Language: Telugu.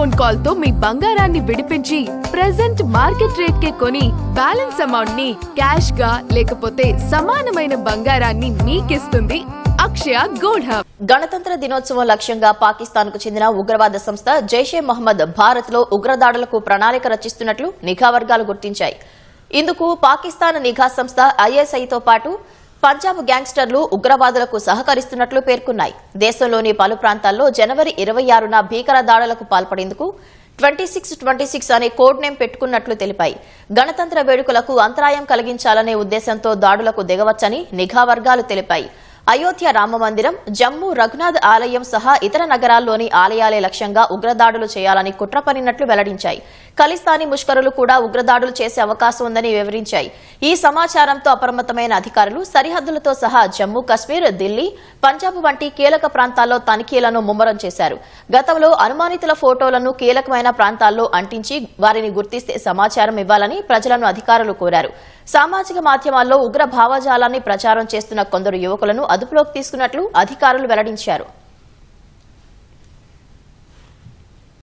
ఫోన్ కాల్తో మీ బంగారాన్ని విడిపించి ప్రెసెంట్ మార్కెట్ రేట్ కే కొని బ్యాలెన్స్ అమౌంట్ని క్యాష్గా లేకపోతే సమానమైన బంగారాన్ని మీకిస్తుంది అక్షయ గోల్డ్ హబ్ గణతంత్ర దినోత్సవం లక్ష్యంగా పాకిస్తాన్కు చెందిన ఉగ్రవాద సంస్థ జైషే మహమ్మద్ భారత్లో ఉగ్రదాడులకు ప్రణాళిక రచిస్తున్నట్లు నిఘా వర్గాలు గుర్తించాయి. ఇందుకు పాకిస్తాన్ నిఘా సంస్థ ఐఎస్ఐతో పాటు పంజాబ్ గ్యాంగ్స్టర్లు ఉగ్రవాదులకు సహకరిస్తున్నట్లు పేర్కొన్నాయి. దేశంలోని పలు ప్రాంతాల్లో జనవరి ఇరవై ఆరున భీకర దాడులకు పాల్పడేందుకు ట్వంటీ సిక్స్ ట్వంటీ సిక్స్ అనే కోడ్ నేమ్ పెట్టుకున్నట్లు తెలిపాయి. గణతంత్ర వేడుకలకు అంతరాయం కలిగించాలనే ఉద్దేశంతో దాడులకు దిగవచ్చని నిఘా వర్గాలు తెలిపాయి. అయోధ్య రామ మందిరం జమ్మూ రఘునాథ్ ఆలయం సహా ఇతర నగరాల్లోని ఆలయాలే లక్ష్యంగా ఉగ్రదాడులు చేయాలని కుట్ర పనినట్లు వెల్లడించాయి. ఖలిస్తానీ ముష్కరులు కూడా ఉగ్రదాడులు చేసే అవకాశం ఉందని వివరించాయి. ఈ సమాచారంతో అప్రమత్తమైన అధికారులు సరిహద్దులతో సహా జమ్మూ కశ్మీర్ ఢిల్లీ పంజాబ్ వంటి కీలక ప్రాంతాల్లో తనిఖీలను ముమ్మరం చేశారు. గతంలో అనుమానితుల ఫోటోలను కీలకమైన ప్రాంతాల్లో అంటించి వారిని గుర్తిస్తే సమాచారం ఇవ్వాలని ప్రజలను అధికారులు కోరారు. సామాజిక మాధ్యమాల్లో ఉగ్ర భావజాలాన్ని ప్రచారం చేస్తున్న కొందరు యువకులను అదుపులోకి తీసుకున్నట్లు అధికారులు వెల్లడించారు.